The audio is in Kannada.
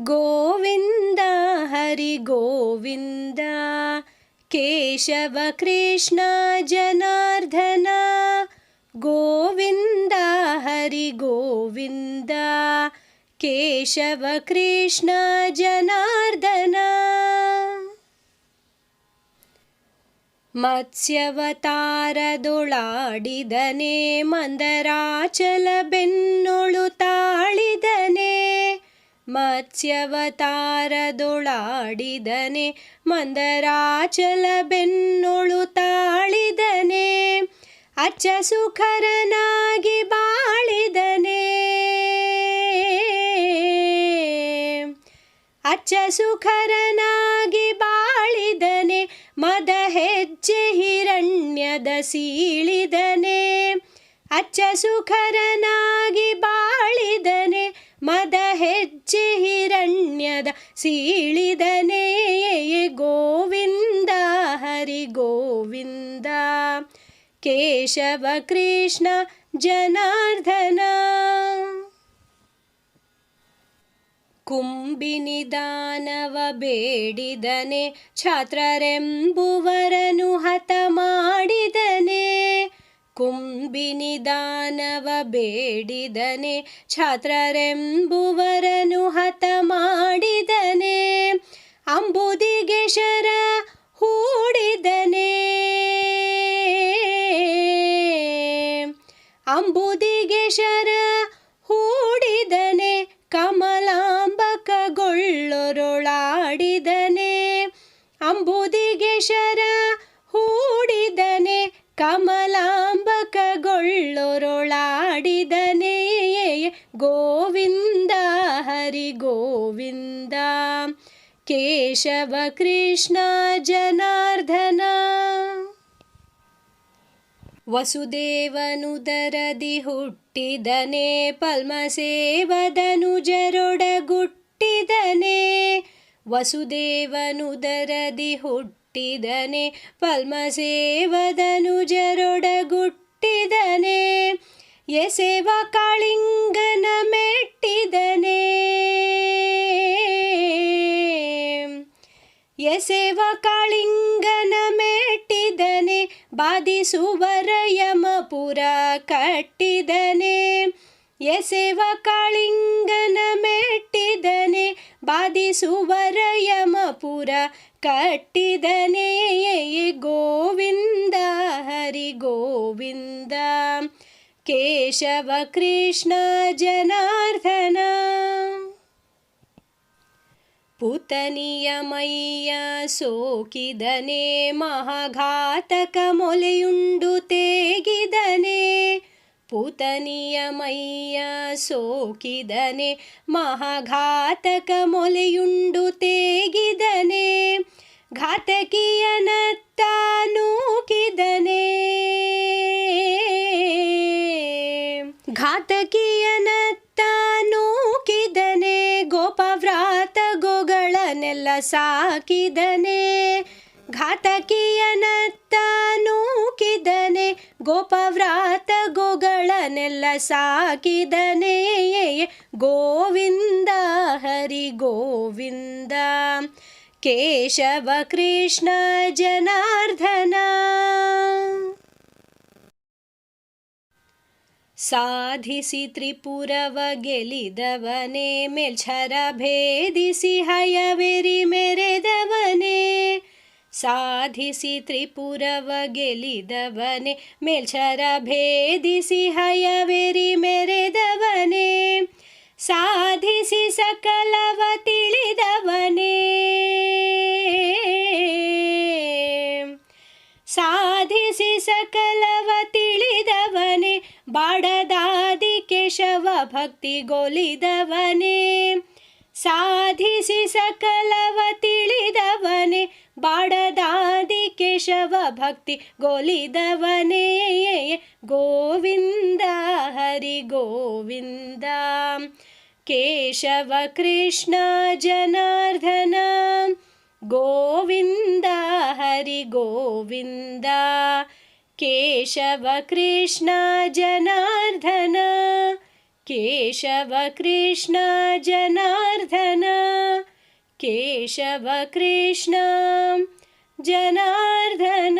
ಗೋವಿಂದ ಹರಿ ಗೋವಿಂದ ಕೇಶವ ಕೃಷ್ಣ ಜನಾರ್ದನ ಗೋವಿಂದ ಹರಿ ಗೋವಿಂದ ಕೇಶವ ಕೃಷ್ಣ ಜನಾರ್ದನ ಮತ್ಸ್ಯವತಾರದೊಳಾಡಿದನೆ ಮಂದರಾಚಲ ಬೆನ್ನೊಳು ತಾಳಿದನೆ ಮತ್ಸ್ಯವತಾರದೊಳಾಡಿದನೆ ಮಂದರಾಚಲ ಬೆನ್ನೊಳು ತಾಳಿದನೆ ಅಚ್ಚ ಸುಖರನಾಗಿ ಬಾಳಿದನೆ. ಅಚ್ಚ ಸುಖರನಾಗಿ ಬಾಳಿದನೆ ಮದ ಹೆಜ್ಜೆ ಹಿರಣ್ಯದ ಸೀಳಿದನೆ. ಅಚ್ಚ ಸುಖರನಾಗಿ ಬಾಳಿದನೆ ಮದ ಹೆಜ್ಜೆ ಹಿರಣ್ಯದ ಸೀಳಿದನೆ ಗೋವಿಂದ ಹರಿ ಗೋವಿಂದ ಕೇಶವ ಕೃಷ್ಣ ಜನಾರ್ದನ ಕುಂಬಿನಿ ದಾನವ ಬೇಡಿದನೆ ಛಾತ್ರರೆಂಬುವರನು ಹತ ಮಾಡಿದನೆ ಕುಂಬಿನಿ ದಾನವ ಬೇಡಿದನೆ ಛಾತ್ರರೆಂಬುವರನು ಹತ ಮಾಡಿದನೆ, ಅಂಬುದಿಗೆ ಶರ ಹೂಡಿದನೆ. ಅಂಬುದಿಗೆ ಶರ ಹೂಡಿದನೆ, ಕಮಲಾಂಬಕಗೊಳ್ಳೊರೊಳಾಡಿದನೆ, ಅಂಬುದಿಗೆ ಶರ ಗೋವಿಂದ ಹರಿ ಗೋವಿಂದ. ಕೇಶವ ಕೃಷ್ಣ ಜನಾರ್ದನ. ವಸುದೇವನುದರದಿ ಹುಟ್ಟಿದನೆ ಪಲ್ಮಸೇವದನು ಜರೊಡಗುಟ್ಟಿದನೆ ವಸುದೇವನುದರದಿ ಹುಟ್ಟಿದನೆ ಪಲ್ಮಸೇವದನು ಜರೊಡಗುಟ್ಟಿದನೆ ಎಸೆವ ಕಾಳಿಂಗನ ಮೆಟ್ಟಿದನೆ. ಎಸೆವ ಕಾಳಿಂಗನ ಮೆಟ್ಟಿದನೆ. ಬಾಧಿಸುವರ ಯಮಪುರ ಕಟ್ಟಿದನೆ. ಎಸೆವ ಕಾಳಿಂಗನ ಮೆಟ್ಟಿದನೆ. ಬಾಧಿಸುವರ ಯಮಪುರ ಕಟ್ಟಿದನೆ. ಕೇಶವ ಕೃಷ್ಣ ಜನಾರ್ದನ ಪುತನಿಯ ಮೈಯ ಸೋಕಿದನೆ ಮಹಾಘಾತಕ ಮೊಲೆಯುಂಡು ತೇಗಿದನೆ ಪುತನಿಯ ಮೈಯ ಸೋಕಿದನೆ ಮಹಾಘಾತಕ ಮೊಲೆಯುಂಡು ತೇಗಿದನೆ ಘಾತಕಿಯನತ್ತ ನೂಕಿದನೆ ಘಾತಕಿಯನತ್ತ ನೂಕಿದನೆ ಗೋಪವ್ರಾತ ಗೋಗಳನೆಲ್ಲ ಸಾಕಿದನೆ. ಘಾತಕಿಯನತ್ತ ನೂಕಿದನೆ ಗೋಪವ್ರಾತ ಗೋಗಳನ್ನೆಲ್ಲ ಸಾಕಿದನೆ. ಗೋವಿಂದ ಹರಿ ಗೋವಿಂದ ಕೇಶವ ಕೃಷ್ಣ ಜನಾರ್ದನ. ಸಾಧಿಸಿ ತ್ರಿಪುರವ ಗೆಲಿದವನೇ ಮೇಲ್ಛರ ಭೇದಿಸಿ ಹಯವೆರಿ ಮೆರೆದವನೇ. ಸಾಧಿಸಿ ತ್ರಿಪುರವ ಗೆಲಿದವನೇ ಮೇಲ್ಛರ ಭೇದಿಸಿ ಹಯವೆರಿ ಮೆರೆದವನೇ. ಸಾಧಿಸಿ ಬಾಡದಾದಿ ಕೇಶವ ಭಕ್ತಿಗೊಲಿದವನೇ ಸಾಧಿಸಿ ಸಕಲವ ತಿಳಿದವನೇ ಬಾಡದಾದಿ ಕೇಶವ ಭಕ್ತಿ ಗೊಲಿದವನೇ ಗೋವಿಂದ ಹರಿ ಗೋವಿಂದ ಕೇಶವ ಕೃಷ್ಣ ಜನಾರ್ದನ ಗೋವಿಂದ ಹರಿ ಗೋವಿಂದ केशव कृष्ण जनार्दनः केशव कृष्ण जनार्दनः केशव कृष्ण जनार्दन।